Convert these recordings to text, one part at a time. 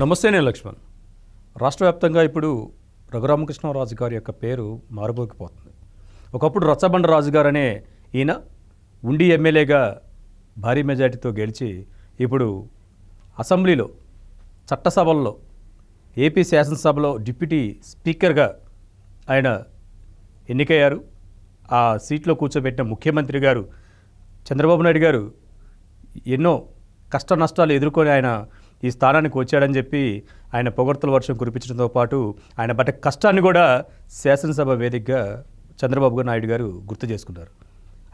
నమస్తే నేను లక్ష్మణ్. రాష్ట్ర వ్యాప్తంగా ఇప్పుడు రఘురామకృష్ణరాజు గారి యొక్క పేరు మారుమోగిపోతుంది. ఒకప్పుడు రచ్చబండ రాజు గారు అనే ఈయన ఉండి ఎమ్మెల్యేగా భారీ మెజార్టీతో గెలిచి ఇప్పుడు అసెంబ్లీలో చట్టసభల్లో ఏపీ శాసనసభలో డిప్యూటీ స్పీకర్గా ఆయన ఎన్నికయ్యారు. ఆ సీట్లో కూర్చోబెట్టిన ముఖ్యమంత్రి గారు చంద్రబాబు నాయుడు గారు ఎన్నో కష్ట నష్టాలు ఎదుర్కొని ఆయన ఈ స్థానానికి వచ్చాడని చెప్పి ఆయన పొగడ్తల వర్షం కురిపించడంతో పాటు ఆయన పట్ట కష్టాన్ని కూడా శాసనసభ వేదికగా చంద్రబాబు నాయుడు గారు గుర్తు చేసుకున్నారు.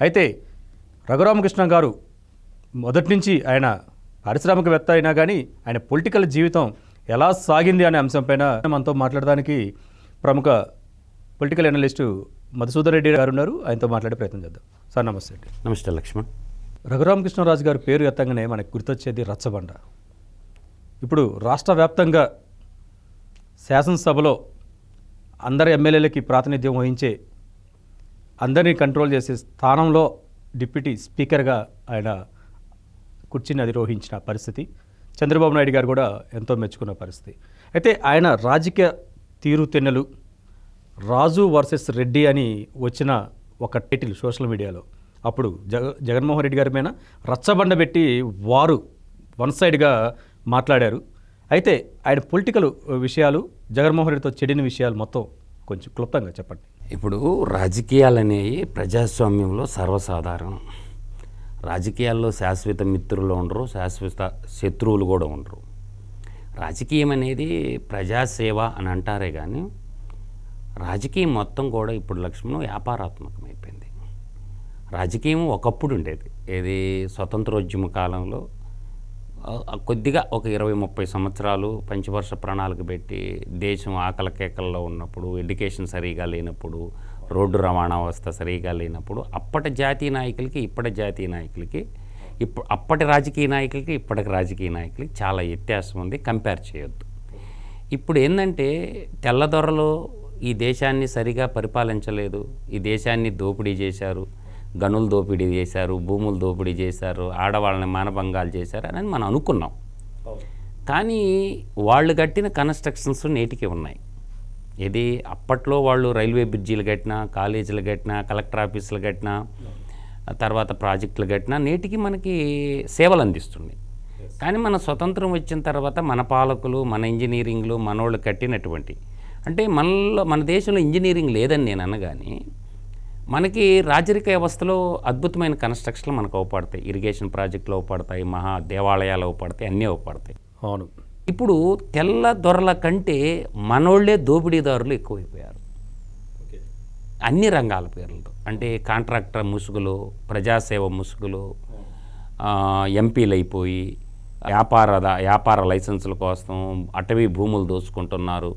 అయితే రఘురామకృష్ణ గారు మొదటి నుంచి ఆయన పారిశ్రామికవేత్త అయినా కానీ ఆయన పొలిటికల్ జీవితం ఎలా సాగింది అనే అంశంపైన మనతో మాట్లాడడానికి ప్రముఖ పొలిటికల్ అనలిస్టు మధుసూదన్ రెడ్డి గారు ఉన్నారు. ఆయనతో మాట్లాడే ప్రయత్నం చేద్దాం. సార్ నమస్తే అండి. నమస్తే లక్ష్మణ్. రఘురామకృష్ణరాజు గారి పేరు ఎత్తంగానే మనకు గుర్తొచ్చేది రచ్చబండ. ఇప్పుడు రాష్ట్ర వ్యాప్తంగా శాసనసభలో అందరి ఎమ్మెల్యేలకి ప్రాతినిధ్యం వహించే అందరినీ కంట్రోల్ చేసే స్థానంలో డిప్యూటీ స్పీకర్గా ఆయన కుర్చీని అధిరోహించిన పరిస్థితి. చంద్రబాబు నాయుడు గారు కూడా ఎంతో మెచ్చుకున్న పరిస్థితి. అయితే ఆయన రాజకీయ తీరుతెన్నులు రాజు వర్సెస్ రెడ్డి అని వచ్చిన ఒక టైటిల్ సోషల్ మీడియాలో. అప్పుడు జగ జగన్మోహన్ రెడ్డి గారి మీద రచ్చబండ పెట్టి వారు వన్ సైడ్గా మాట్లాడారు. అయితే ఆయన పొలిటికల్ విషయాలు జగన్మోహన్ రెడ్డితో చెడిన విషయాలు మొత్తం కొంచెం క్లుప్తంగా చెప్పండి. ఇప్పుడు రాజకీయాలు అనేవి ప్రజాస్వామ్యంలో సర్వసాధారణం. రాజకీయాల్లో శాశ్వత మిత్రులు ఉండరు శాశ్వత శత్రువులు కూడా ఉండరు. రాజకీయం అనేది ప్రజాసేవ అని అంటారే కానీ రాజకీయం మొత్తం కూడా ఇప్పుడు లక్ష్మణం వ్యాపారాత్మకమైపోయింది. రాజకీయం ఒకప్పుడు ఉండేది. ఏది స్వతంత్రోద్యమ కాలంలో కొద్దిగా ఒక ఇరవై ముప్పై సంవత్సరాలు పంచవర్ష ప్రణాళిక పెట్టి దేశం ఆకల కేకల్లో ఉన్నప్పుడు ఎడ్యుకేషన్ సరిగా లేనప్పుడు రోడ్డు రవాణా వ్యవస్థ సరిగా లేనప్పుడు అప్పటి జాతీయ నాయకులకి ఇప్పటి జాతీయ నాయకులకి ఇప్పుడు అప్పటి రాజకీయ నాయకులకి ఇప్పటికి రాజకీయ నాయకులకి చాలా వ్యత్యాసం ఉంది కంపేర్ చేయొద్దు. ఇప్పుడు ఏంటంటే తెల్లదొరలు ఈ దేశాన్ని సరిగా పరిపాలించలేదు ఈ దేశాన్ని దోపిడీ చేశారు గనులు దోపిడీ చేశారు భూములు దోపిడీ చేశారు ఆడవాళ్ళని మానభంగాలు చేశారు అని మనం అనుకున్నాం. కానీ వాళ్ళు కట్టిన కన్స్ట్రక్షన్స్ నేటికి ఉన్నాయి. ఇది అప్పట్లో వాళ్ళు రైల్వే బ్రిడ్జీలు కట్టినా కాలేజీలు కట్టినా కలెక్టర్ ఆఫీసులు కట్టినా తర్వాత ప్రాజెక్టులు కట్టినా నేటికి మనకి సేవలు అందిస్తుంది కానీ మన స్వతంత్రం వచ్చిన తర్వాత మన పాలకులు మన ఇంజనీరింగ్లు మనోళ్ళు కట్టినటువంటి అంటే మనలో మన దేశంలో ఇంజనీరింగ్ లేదని నేను అనగాని మనకి రాజరిక వ్యవస్థలో అద్భుతమైన కన్స్ట్రక్షన్లు మనకు అవపడతాయి. ఇరిగేషన్ ప్రాజెక్టులు అవపడతాయి మహా దేవాలయాలు అవపడతాయి అన్నీ అవపడతాయి. అవును. ఇప్పుడు తెల్ల దొరల కంటే మనోళ్ళే దోపిడీదారులు ఎక్కువైపోయారు. అన్ని రంగాల పేర్లతో. అంటే కాంట్రాక్టర్ ముసుగులు ప్రజాసేవ ముసుగులు ఎంపీలు అయిపోయి వ్యాపార వ్యాపార లైసెన్సుల కోసం అటవీ భూములు దోచుకుంటున్నారు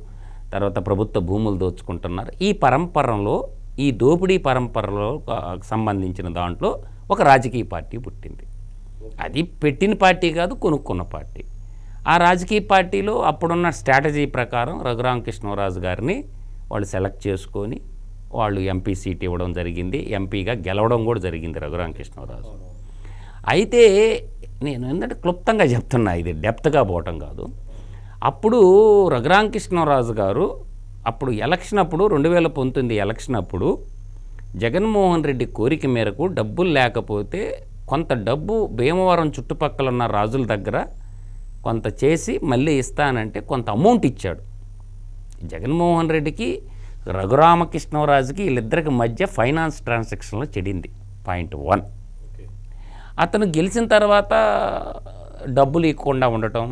తర్వాత ప్రభుత్వ భూములు దోచుకుంటున్నారు. ఈ పరంపరలో ఈ దోపిడీ పరంపరలో సంబంధించిన దాంట్లో ఒక రాజకీయ పార్టీ పుట్టింది. అది పెట్టిన పార్టీ కాదు కొనుక్కున్న పార్టీ. ఆ రాజకీయ పార్టీలో అప్పుడున్న స్ట్రాటజీ ప్రకారం రఘురామకృష్ణరాజు గారిని వాళ్ళు సెలెక్ట్ చేసుకొని వాళ్ళు ఎంపీ సీట్ ఇవ్వడం జరిగింది. ఎంపీగా గెలవడం కూడా జరిగింది రఘురామకృష్ణరాజు అయితే నేను ఏంటంటే క్లుప్తంగా చెప్తున్నా ఇది డెప్త్గా పోవటం కాదు. అప్పుడు రఘురామకృష్ణరాజు గారు అప్పుడు ఎలక్షన్ అప్పుడు రెండు వేల పంతొమ్మిది ఎలక్షన్ అప్పుడు జగన్మోహన్ రెడ్డి కోరిక మేరకు డబ్బులు లేకపోతే కొంత డబ్బు భీమవరం చుట్టుపక్కల ఉన్న రాజుల దగ్గర కొంత చేసి మళ్ళీ ఇస్తానంటే కొంత అమౌంట్ ఇచ్చాడు. జగన్మోహన్ రెడ్డికి రఘురామకృష్ణరాజుకి వీళ్ళిద్దరికి మధ్య ఫైనాన్స్ ట్రాన్సాక్షన్లో చెడింది పాయింట్ వన్. అతను గెలిచిన తర్వాత డబ్బులు ఇవ్వకుండా ఉండటం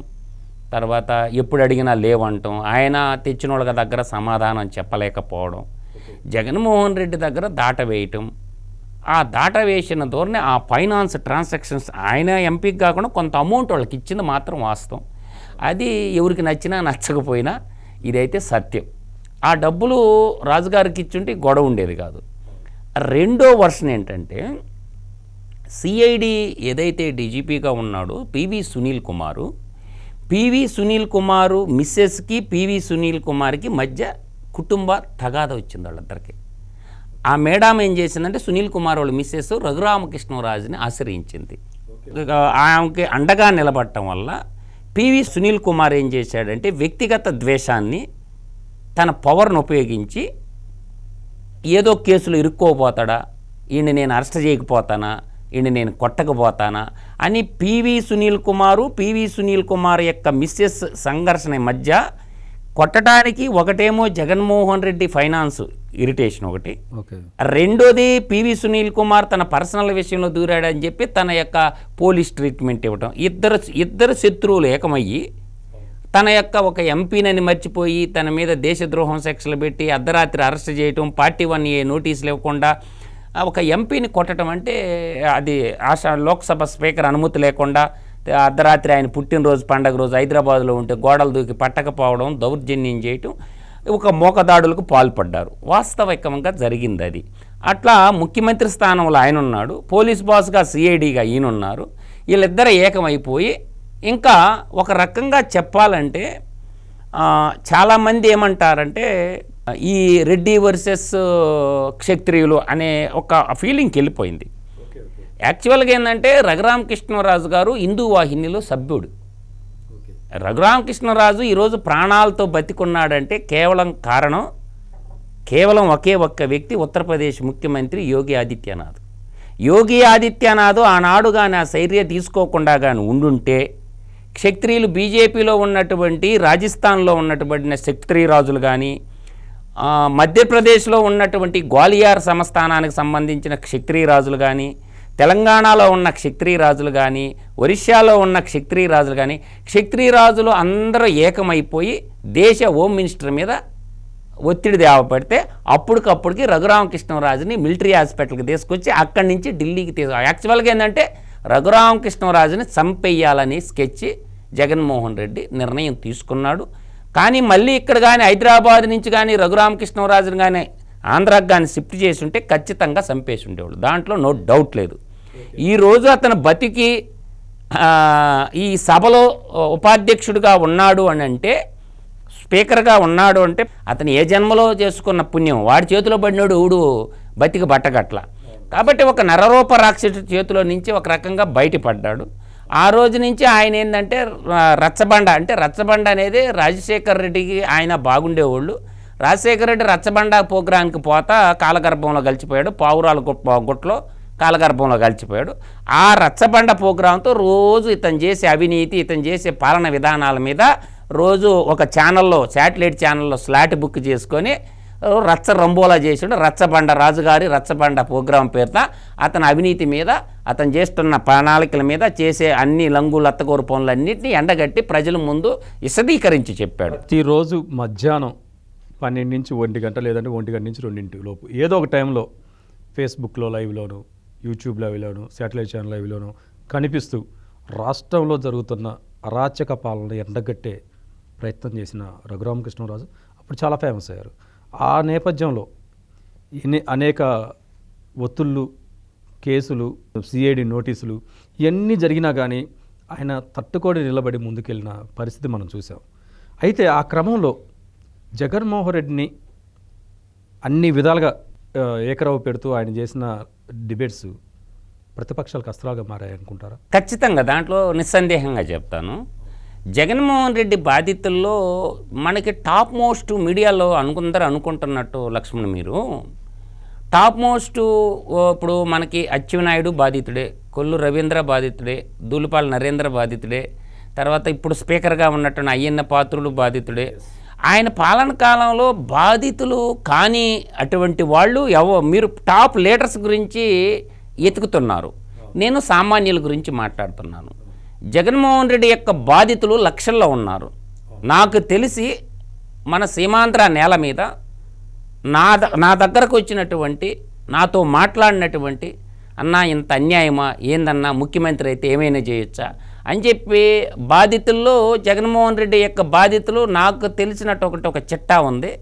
తర్వాత ఎప్పుడు అడిగినా లేవంటం. ఆయన తెచ్చిన వాళ్ళ దగ్గర సమాధానం చెప్పలేకపోవడం. జగన్మోహన్ రెడ్డి దగ్గర దాట వేయటం ఆ దాట వేసిన ధోరణి ఆ ఫైనాన్స్ ట్రాన్సాక్షన్స్ ఆయన ఎంపీకి కాకుండా కొంత అమౌంట్ వాళ్ళకి ఇచ్చింది మాత్రం వాస్తవం. అది ఎవరికి నచ్చినా నచ్చకపోయినా ఇదైతే సత్యం. ఆ డబ్బులు రాజుగారికి ఇచ్చుంటే గొడవ ఉండేది కాదు. రెండో వర్షన్ ఏంటంటే సిఐడి ఏదైతే డీజీపీగా ఉన్నాడో పివి సునీల్ కుమారు పివి సునీల్ కుమారు మిస్సెస్కి పివి సునీల్ కుమార్కి మధ్య కుటుంబ తగాద వచ్చింది వాళ్ళిద్దరికి ఆ మేడం ఏం చేసిందంటే సునీల్ కుమార్ వాళ్ళ మిస్సెస్ రఘురామకృష్ణరాజుని ఆశ్రయించింది. ఆమెకి అండగా నిలబడటం వల్ల పివి సునీల్ కుమార్ ఏం చేశాడంటే వ్యక్తిగత ద్వేషాన్ని తన పవర్ను ఉపయోగించి ఏదో కేసులో ఇరుక్కోపోతాడా ఈయన నేను అరెస్ట్ చేయకపోతానా ఈయన నేను కొట్టకపోతానా అని పివి సునీల్ కుమారు పివి సునీల్ కుమార్ యొక్క మిస్సెస్ సంఘర్షణ మధ్య కొట్టడానికి ఒకటేమో జగన్మోహన్ రెడ్డి ఫైనాన్స్ ఇరిటేషన్ ఒకటి. ఓకే. రెండోది పివి సునీల్ కుమార్ తన పర్సనల్ విషయంలో దూరాడని చెప్పి తన యొక్క పోలీస్ ట్రీట్మెంట్ ఇవ్వడం ఇద్దరు ఇద్దరు శత్రువులు ఏకమయ్యి తన యొక్క ఒక ఎంపీనని మర్చిపోయి తన మీద దేశద్రోహం సెక్షన్లు పెట్టి అర్ధరాత్రి అరెస్ట్ చేయటం పార్టీ వన్ ఏ నోటీసులు ఇవ్వకుండా ఒక ఎంపీని కొట్టడం అంటే అది ఆశ లోక్సభ స్పీకర్ అనుమతి లేకుండా అర్ధరాత్రి ఆయన పుట్టినరోజు పండగ రోజు హైదరాబాద్లో ఉంటే గోడలు దూకి పట్టకపోవడం దౌర్జన్యం చేయటం ఒక మోకదాడులకు పాల్పడ్డారు. వాస్తవికంగా జరిగింది అది. అట్లా ముఖ్యమంత్రి స్థానంలో ఆయన ఉన్నాడు పోలీస్ బాస్గా సిఐడిగా ఈయన ఉన్నారు. వీళ్ళిద్దరు ఏకమైపోయి ఇంకా ఒక రకంగా చెప్పాలంటే చాలామంది ఏమంటారంటే ఈ రెడ్డి వర్సెస్ క్షత్రియులు అనే ఒక ఫీలింగ్కి వెళ్ళిపోయింది. యాక్చువల్గా ఏంటంటే రఘురామకృష్ణరాజు గారు హిందూ వాహినిలో సభ్యుడు. రఘురామకృష్ణరాజు ఈరోజు ప్రాణాలతో బతికున్నాడంటే కేవలం కారణం కేవలం ఒకే ఒక్క వ్యక్తి ఉత్తరప్రదేశ్ ముఖ్యమంత్రి యోగి ఆదిత్యనాథ్. యోగి ఆదిత్యనాథ్ ఆనాడు కానీ ఆ శైర్య తీసుకోకుండా కానీ ఉండుంటే క్షత్రియులు బీజేపీలో ఉన్నటువంటి రాజస్థాన్లో ఉన్నటువంటి క్షత్రియ రాజులు కానీ మధ్యప్రదేశ్లో ఉన్నటువంటి గ్వాలియార్ సంస్థానానికి సంబంధించిన క్షత్రియ రాజులు కానీ తెలంగాణలో ఉన్న క్షత్రియ రాజులు కానీ ఒరిస్సాలో ఉన్న క్షత్రియ రాజులు కానీ క్షత్రియ రాజులు అందరూ ఏకమైపోయి దేశ హోమ్ మినిస్టర్ మీద ఒత్తిడి దేవపడితే అప్పటికప్పటికి రఘురామకృష్ణరాజుని మిలిటరీ హాస్పిటల్కి తీసుకొచ్చి అక్కడి నుంచి ఢిల్లీకి తీసుకు యాక్చువల్గా ఏంటంటే రఘురామకృష్ణరాజుని చంపేయాలని స్కెచ్ జగన్మోహన్ రెడ్డి నిర్ణయం తీసుకున్నాడు. కానీ మళ్ళీ ఇక్కడ కానీ హైదరాబాద్ నుంచి కానీ రఘురామకృష్ణరాజుని కానీ ఆంధ్రాకి కానీ షిఫ్ట్ చేసి ఉంటే ఖచ్చితంగా చంపేసి ఉండేవాడు దాంట్లో నో డౌట్ లేదు. ఈరోజు అతను బతికి ఈ సభలో ఉపాధ్యక్షుడిగా ఉన్నాడు అని అంటే స్పీకర్గా ఉన్నాడు అంటే అతను ఏ జన్మలో చేసుకున్న పుణ్యం? వాడి చేతిలో పడినాడు ఊడు బతికి బట్టగట్ల. కాబట్టి ఒక నరరూప రాక్షసుడి చేతిలో నుంచి ఒక రకంగా బయటపడ్డాడు. ఆ రోజు నుంచి ఆయన ఏంటంటే రచ్చబండ అంటే రచ్చబండ అనేది రాజశేఖర్ రెడ్డికి ఆయన బాగుండేవాళ్ళు. రాజశేఖర రెడ్డి రచ్చబండ ప్రోగ్రాంకి పోతా కాలగర్భంలో కలిసిపోయాడు. పావురాల గుట్లో కాలగర్భంలో కలిసిపోయాడు. ఆ రచ్చబండ ప్రోగ్రాంతో రోజు ఇతను చేసే అవినీతి ఇతను చేసే పాలన విధానాల మీద రోజు ఒక ఛానల్లో శాటిలైట్ ఛానల్లో స్లాట్ బుక్ చేసుకొని రచ్చ రంబోలా చేసిండు. రచ్చబండ రాజుగారి రచ్చబండ ప్రోగ్రాం పేరుత అతని అవినీతి మీద అతను చేస్తున్న ప్రణాళికల మీద చేసే అన్ని లంగు లత్తగోరు పనులన్నింటినీ ఎండగట్టి ప్రజల ముందు విశదీకరించి చెప్పాడు. ప్రతిరోజు మధ్యాహ్నం పన్నెండు నుంచి ఒంటి గంట లేదంటే ఒంటి గంట నుంచి రెండింటి లోపు. ఏదో ఒక టైంలో ఫేస్బుక్లో లైవ్లోను యూట్యూబ్ లైవ్లోను శాటిలైట్ ఛానల్ లైవ్లోను కనిపిస్తూ రాష్ట్రంలో జరుగుతున్న అరాచక పాలన ఎండగట్టే ప్రయత్నం చేసిన రఘురామకృష్ణరాజు అప్పుడు చాలా ఫేమస్ అయ్యారు. ఆ నేపథ్యంలో ఎన్ని అనేక ఒత్తుళ్ళు కేసులు సిఐడి నోటీసులు ఇవన్నీ జరిగినా కానీ ఆయన తట్టుకోడి నిలబడి ముందుకెళ్ళిన పరిస్థితి మనం చూసాం అయితే ఆ క్రమంలో జగన్మోహన్ రెడ్డిని అన్ని విధాలుగా ఏకరవ పెడుతూ ఆయన చేసిన డిబేట్స్ ప్రతిపక్షాలకు అస్త్రాలుగా మారాయనుకుంటారా? ఖచ్చితంగా దాంట్లో నిస్సందేహంగా చెప్తాను. జగన్మోహన్ రెడ్డి బాధితుల్లో మనకి టాప్ మోస్ట్ మీడియాలో అనుకుందరు అనుకుంటున్నట్టు లక్ష్మణ్ మీరు. టాప్ మోస్ట్ ఇప్పుడు మనకి అచ్చెన్నాయుడు బాధితుడే కొల్లు రవీంద్ర బాధితుడే దూలిపాల నరేంద్ర బాధితుడే తర్వాత ఇప్పుడు స్పీకర్గా ఉన్నటువంటి అయ్యన్న పాత్రుడు బాధితుడే. ఆయన పాలన కాలంలో బాధితులు కానీ అటువంటి వాళ్ళు ఎవ మీరు టాప్ లీడర్స్ గురించి ఎతుకుతున్నారు. నేను సామాన్యుల గురించి మాట్లాడుతున్నాను. జగన్మోహన్ రెడ్డి యొక్క బాధితులు లక్షల్లో ఉన్నారు. నాకు తెలిసి మన సీమాంధ్ర నేల మీద నా ద నా దగ్గరకు వచ్చినటువంటి నాతో మాట్లాడినటువంటి అన్నా ఇంత అన్యాయమా? ఏందన్నా? ముఖ్యమంత్రి అయితే ఏమైనా చేయొచ్చా? అని చెప్పి బాధితుల్లో జగన్మోహన్ రెడ్డి యొక్క బాధితులు నాకు తెలిసినట్టు ఒకటి ఒక చిట్టా ఉంది.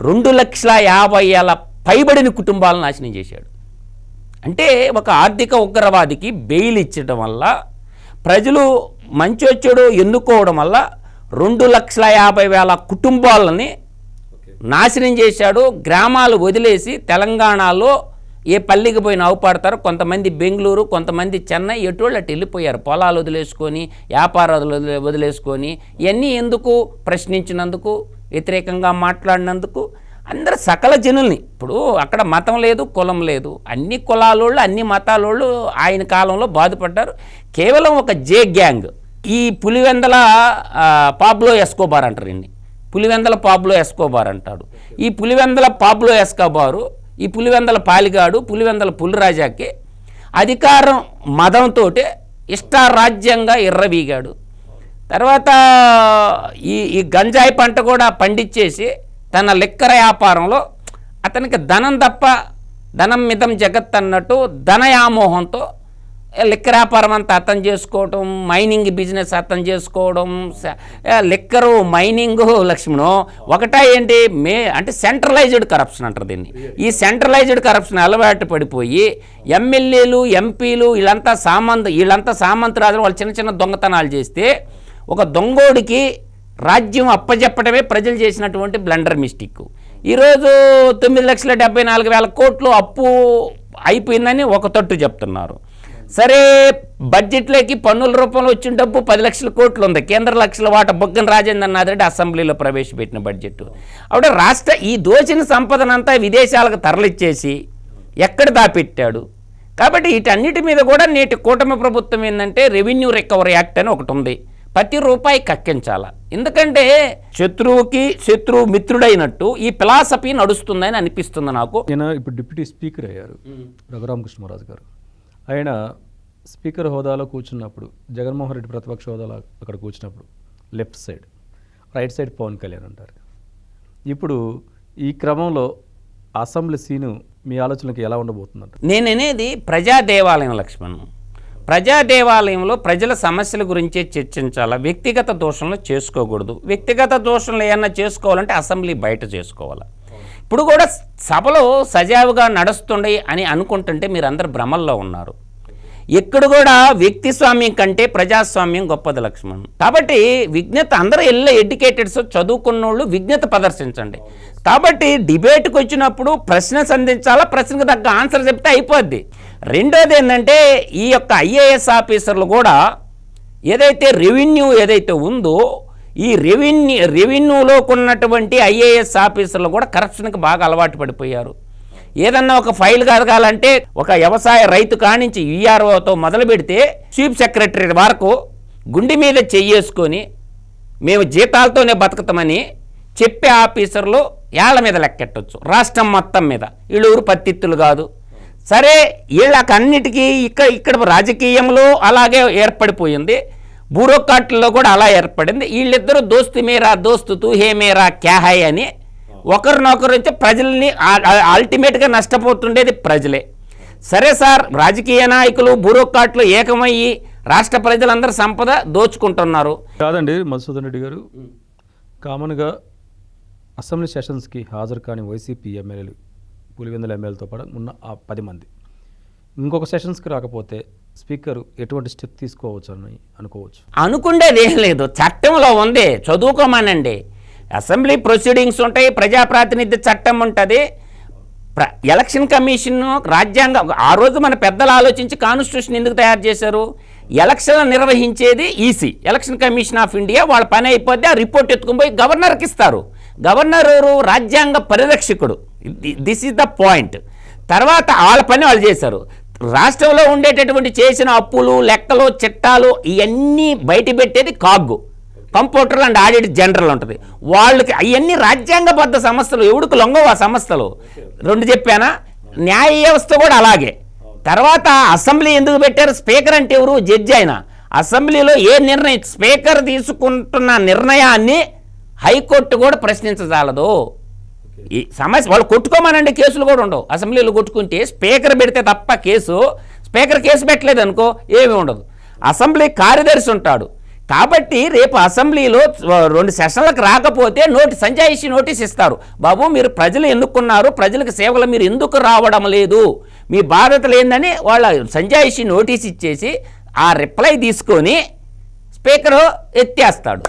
రెండు లక్షల యాభై ఏళ్ళ పైబడిన కుటుంబాలను నాశనం చేశాడు. అంటే ఒక ఆర్థిక ఉగ్రవాదికి బెయిల్ ఇచ్చడం వల్ల ప్రజలు మంచొచ్చుడు ఎన్నుకోవడం వల్ల రెండు లక్షల యాభై వేల కుటుంబాలని నాశనం చేశాడు. గ్రామాలు వదిలేసి తెలంగాణలో ఏ పల్లికి పోయిన అవుపాడతారు. కొంతమంది బెంగళూరు కొంతమంది చెన్నై ఎటువంటి అటు వెళ్ళిపోయారు. పొలాలు వదిలేసుకొని వ్యాపారాలు వదిలే- వదిలేసుకొని ఇవన్నీ ఎందుకు ప్రశ్నించినందుకు వ్యతిరేకంగా మాట్లాడినందుకు అందరు సకల జనుల్ని. ఇప్పుడు అక్కడ మతం లేదు కులం లేదు. అన్ని కులాలోళ్ళు అన్ని మతాలోళ్ళు ఆయన కాలంలో బాధపడ్డారు. కేవలం ఒక జే గ్యాంగ్. ఈ పులివెందల పాబ్లో ఎస్కోబార్ అంటారు ఇన్ని పులివెందల పాబ్లో ఎస్కోబార్ అంటాడు. ఈ పులివెందల పాబ్లో ఎస్కోబారు ఈ పులివెందల పాలిగాడు పులివెందల పులిరాజాకి అధికారం మదంతో ఇష్టారాజ్యంగా ఎర్రవీగాడు తర్వాత ఈ ఈ గంజాయి పంట కూడా పండించేసి తన లిక్కర వ్యాపారంలో అతనికి ధనం తప్ప ధనం మితం జగత్ అన్నట్టు ధన వ్యామోహంతో లిక్కర్ వ్యాపారం అంతా అర్థం చేసుకోవడం మైనింగ్ బిజినెస్ అర్థం చేసుకోవడం లెక్కరు లిక్కరు మైనింగ్ లక్ష్మణు ఒకటా ఏంటి? మే అంటే సెంట్రలైజ్డ్ కరప్షన్ అంటారు దీన్ని. ఈ సెంట్రలైజ్డ్ కరప్షన్ అలవాటు పడిపోయి ఎమ్మెల్యేలు ఎంపీలు వీళ్ళంతా సామంత్ వీళ్ళంతా సామంతరాజులు వాళ్ళు చిన్న చిన్న దొంగతనాలు చేస్తే ఒక దొంగోడికి రాజ్యం అప్పజెప్పటమే ప్రజలు చేసినటువంటి బ్లండర్ మిస్టేక్ ఈరోజు తొమ్మిది లక్షల డెబ్బై నాలుగు వేల కోట్లు అప్పు అయిపోయిందని ఒక తట్టు చెప్తున్నారు. సరే బడ్జెట్లోకి పన్నుల రూపంలో వచ్చిన డబ్బు పది లక్షల కోట్లు ఉంది. కేంద్ర లక్షల వాట బొగ్గన రాజేందర్ నాథ్ రెడ్డి అసెంబ్లీలో ప్రవేశపెట్టిన బడ్జెట్ అప్పుడు రాష్ట్ర ఈ దోచిన సంపదనంతా విదేశాలకు తరలిచ్చేసి ఎక్కడ దాపెట్టాడు? కాబట్టి వీటన్నిటి మీద కూడా నేటి కూటమి ప్రభుత్వం ఏంటంటే రెవెన్యూ రికవరీ యాక్ట్ అని ఒకటి ఉంది. ప్రతి రూపాయి కక్కించాల? ఎందుకంటే శత్రువుకి శత్రువు మిత్రుడైనట్టు ఈ ఫిలాసఫీ నడుస్తుందని అనిపిస్తుంది నాకు. ఈయన ఇప్పుడు డిప్యూటీ స్పీకర్ అయ్యారు రఘురామకృష్ణరాజు గారు. ఆయన స్పీకర్ హోదాలో కూర్చున్నప్పుడు జగన్మోహన్ రెడ్డి ప్రతిపక్ష హోదాలో అక్కడ కూర్చున్నప్పుడు left side right side Pawan Kalyan అంటారు ఇప్పుడు ఈ క్రమంలో అసెంబ్లీ సీను మీ ఆలోచనకి ఎలా ఉండబోతుందంట నేను అనేది ప్రజా దేవాలయం లక్ష్మణ్. ప్రజా దేవాలయంలో ప్రజల సమస్యల గురించే చర్చించాలా? వ్యక్తిగత దోషంలో చేసుకోకూడదు. వ్యక్తిగత దోషంలో ఏమన్నా చేసుకోవాలంటే అసెంబ్లీ బయట చేసుకోవాలి? ఇప్పుడు కూడా సభలో సజావుగా నడుస్తుండే అని అనుకుంటుంటే మీరు భ్రమల్లో ఉన్నారు. ఇక్కడ కూడా వ్యక్తి స్వామ్యం కంటే ప్రజాస్వామ్యం గొప్పది లక్ష్మణ్. కాబట్టి విజ్ఞత అందరూ ఎల్ల ఎడ్యుకేటెడ్స్ చదువుకున్నోళ్ళు విజ్ఞత ప్రదర్శించండి. కాబట్టి డిబేట్కి వచ్చినప్పుడు ప్రశ్న సంధించాలా? ప్రశ్నకు తగ్గ ఆన్సర్ చెప్తే అయిపోద్ది. రెండోది ఏంటంటే ఈ యొక్క ఐఏఎస్ ఆఫీసర్లు కూడా ఏదైతే రెవెన్యూ ఏదైతే ఉందో ఈ రెవెన్యూ రెవెన్యూలో ఉన్నటువంటి ఐఏఎస్ ఆఫీసర్లు కూడా కరప్షన్కి బాగా అలవాటు పడిపోయారు. ఏదన్నా ఒక ఫైల్ కదగాలంటే ఒక వ్యవసాయ రైతు కానించి ఈఆర్ఓతో మొదలు పెడితే చీఫ్ సెక్రటరీ వరకు గుండె మీద చెయ్యేసుకొని మేము జీతాలతోనే బతుకుతామని చెప్పే ఆఫీసర్లు ఏళ్ళ మీద లెక్కెట్టొచ్చు. రాష్ట్రం మొత్తం మీద. వీళ్ళూరు పత్తిత్తులు కాదు. సరే వీళ్ళకన్నిటికీ ఇక్కడ ఇక్కడ రాజకీయంలో అలాగే ఏర్పడిపోయింది. బ్యూరోక్రాట్లో కూడా అలా ఏర్పడింది. వీళ్ళిద్దరూ దోస్తు మేరా దోస్తు తూ హే మేరా క్యాహాయ్ అని ఒకరినొకరు వచ్చి ప్రజల్ని అల్టిమేట్గా నష్టపోతుండేది ప్రజలే. సరే సార్ రాజకీయ నాయకులు బ్యూరోక్రాట్లు ఏకమయ్యి రాష్ట్ర ప్రజలందరూ సంపద దోచుకుంటున్నారు. కాదండి మధుసూదన్ రెడ్డి గారు. కామన్గా అసెంబ్లీ సెషన్స్కి హాజరు కాని వైసీపీ ఎమ్మెల్యేలు పులివెందుల ఎమ్మెల్యేలతో పాటు ఉన్న ఆ పది మంది. ఇంకొక సెషన్స్కి రాకపోతే స్పీకర్ ఎటువంటి స్టెప్ తీసుకోవచ్చు అని అనుకోవచ్చు? అనుకుండేది ఏం లేదు. చట్టంలో ఉంది. చదువుకోమానండి. అసెంబ్లీ ప్రొసీడింగ్స్ ఉంటాయి. ప్రజాప్రాతినిధ్య చట్టం ఉంటుంది. ప్ర ఎలక్షన్ కమిషన్ రాజ్యాంగ ఆ రోజు మన పెద్దలు ఆలోచించి కాన్స్టిట్యూషన్ ఎందుకు తయారు చేశారు? ఎలక్షన్లు నిర్వహించేది EC election commission of India. వాళ్ళ పని అయిపోతే ఆ రిపోర్ట్ ఎత్తుకుని పోయి గవర్నర్కి ఇస్తారు. గవర్నర్ రాజ్యాంగ పరిరక్షకుడు. దిస్ ఈజ్ ద పాయింట్ తర్వాత వాళ్ళ పని వాళ్ళు చేశారు. రాష్ట్రంలో ఉండేటటువంటి చేసిన అప్పులు లెక్కలు చిట్టాలు ఇవన్నీ బయట పెట్టేది CAG computer and audit general ఉంటుంది. వాళ్ళకి అవన్నీ రాజ్యాంగబద్ధ సంస్థలు. ఎవడికి లొంగవు ఆ సంస్థలు? రెండు చెప్పానా? న్యాయ వ్యవస్థ కూడా అలాగే. తర్వాత అసెంబ్లీ ఎందుకు పెట్టారు? స్పీకర్ అంటే ఎవరు? జడ్జి ఆయన. అసెంబ్లీలో ఏ నిర్ణయం స్పీకర్ తీసుకుంటున్న నిర్ణయాన్ని హైకోర్టు కూడా ప్రశ్నించజాలదు. ఈ సమస్య వాళ్ళు కొట్టుకోమనండి కేసులు కూడా ఉండవు. అసెంబ్లీలో కొట్టుకుంటే స్పీకర్ పెడితే తప్ప కేసు స్పీకర్ కేసు పెట్టలేదు అనుకో ఏమీ ఉండదు. అసెంబ్లీ కార్యదర్శి ఉంటాడు. కాబట్టి రేపు అసెంబ్లీలో రెండు సెషన్లకు రాకపోతే నోటి సంజాయిషి నోటీస్ ఇస్తారు. బాబు మీరు ప్రజలు ఎన్నుకున్నారు ప్రజలకు సేవలు మీరు ఎందుకు రావడం లేదు? మీ బాధ్యతలు ఏందని వాళ్ళ సంజాయిషి నోటీస్ ఇచ్చేసి ఆ రిప్లై తీసుకొని స్పీకరు ఎత్తేస్తాడు.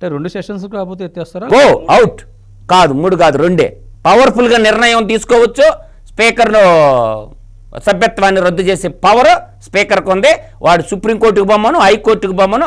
అంటే రెండు సెషన్స్కి రాకపోతే ఎత్తేస్తారా? గో అవుట్ కాదు మూడు కాదు రెండే. పవర్ఫుల్గా నిర్ణయం తీసుకోవచ్చు. స్పీకర్ను సభ్యత్వాన్ని రద్దు చేసే పవర్ స్పీకర్కు ఉంది వాడు సుప్రీంకోర్టుకు బొమ్మను హైకోర్టుకు బొమ్మను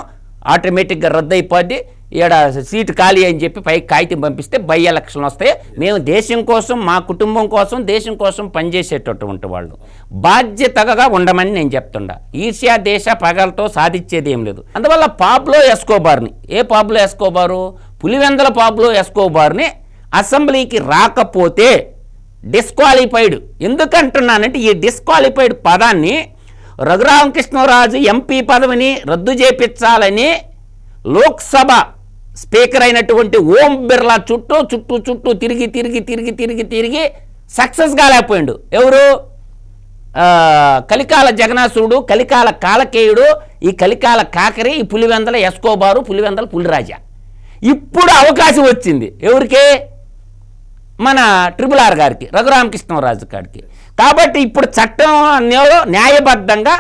ఆటోమేటిక్గా రద్దు అయిపోద్ది ఈడ సీటు ఖాళీ అని చెప్పి పైకి కాగితం పంపిస్తే బై ఎలక్షన్లు వస్తాయి. మేము దేశం కోసం మా కుటుంబం కోసం దేశం కోసం పనిచేసేటటువంటి వాళ్ళు. బాధ్యతగా ఉండమని నేను చెప్తుండా. ఈర్ష్యా దేశ పగలతో సాధించేది ఏం లేదు. అందువల్ల పాబ్లో ఎస్కోబార్ని. ఏ పాబ్లో ఎస్కోబారు? పులివెందల పాబ్లో ఎస్కోబార్ని అసెంబ్లీకి రాకపోతే డిస్క్వాలిఫైడ్. ఎందుకంటున్నానంటే ఈ డిస్క్వాలిఫైడ్ పదాన్ని రఘురామకృష్ణరాజు ఎంపీ పదవిని రద్దు చేపించాలని లోక్సభ స్పీకర్ అయినటువంటి ఓం బిర్లా చుట్టూ చుట్టూ చుట్టూ తిరిగి తిరిగి తిరిగి తిరిగి తిరిగి సక్సెస్ కాలేకపోయాడు. ఎవరు? కలికాల జగనాసురుడు కలికాల కాలకేయుడు ఈ కలికాల కాకరి ఈ పులివెందల ఎస్కోబారు పులివెందల పులిరాజా. ఇప్పుడు అవకాశం వచ్చింది. ఎవరికి? మన ట్రిపుల్ ఆర్ గారికి రఘురామకృష్ణరాజు గారికి కాబట్టి ఇప్పుడు చట్టం న్యాయబద్ధంగా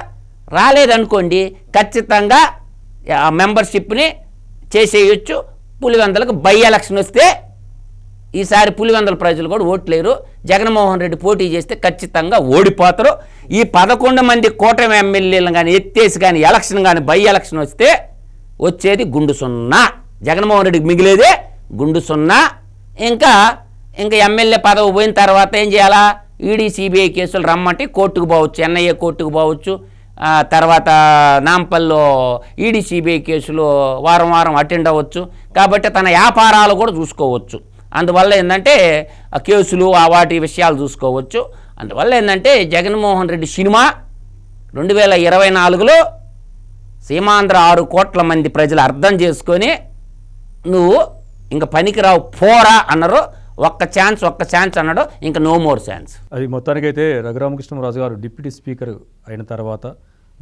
రాలేదనుకోండి ఖచ్చితంగా ఆ మెంబర్షిప్ని చేసేయచ్చు. పులివెందలకు బై ఎలక్షన్ వస్తే ఈసారి పులివెందల ప్రజలు కూడా ఓట్లేరు. జగన్మోహన్ రెడ్డి పోటీ చేస్తే ఖచ్చితంగా ఓడిపోతారు. ఈ పదకొండు మంది కూటమి ఎమ్మెల్యేలు కానీ ఎత్తేసి కానీ ఎలక్షన్ కానీ బై ఎలక్షన్ వస్తే వచ్చేది గుండు సున్నా. జగన్మోహన్ రెడ్డికి మిగిలేదే గుండు సున్నా. ఇంకా ఇంకా ఎమ్మెల్యే పదవి పోయిన తర్వాత ఏం చేయాలా? ఈడీ సిబిఐ కేసులు రమ్మంటే కోర్టుకు పోవచ్చు ఎన్ఐఏ కోర్టుకు పోవచ్చు. తర్వాత నాంపల్లో ఈడీ సిబిఐ కేసులు వారం వారం అటెండ్ అవ్వచ్చు. కాబట్టి తన వ్యాపారాలు కూడా చూసుకోవచ్చు. అందువల్ల ఏంటంటే ఆ కేసులు ఆ వాటి విషయాలు చూసుకోవచ్చు. అందువల్ల ఏంటంటే జగన్మోహన్ రెడ్డి సినిమా రెండు వేల ఇరవై నాలుగులో సీమాంధ్ర ఆరు కోట్ల మంది ప్రజలు అర్థం చేసుకొని నువ్వు ఇంక పనికిరావు పోరా అన్నారు. ఒక్క ఛాన్స్ ఒక్క ఛాన్స్ అన్నాడు. ఇంకా నో మోర్ ఛాన్స్. అది మొత్తానికైతే రఘురామకృష్ణరాజు గారు డిప్యూటీ స్పీకర్ అయిన తర్వాత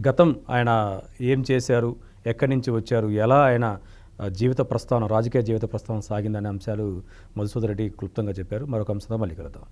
గతం ఆయన ఏం చేశారు ఎక్కడి నుంచి వచ్చారు ఎలా ఆయన జీవిత ప్రస్థానం రాజకీయ జీవిత ప్రస్థానం సాగిందనే అంశాలు మధుసూదరెడ్డి క్లుప్తంగా చెప్పారు. మరొక అంశంతో మళ్ళీ కలుద్దాం.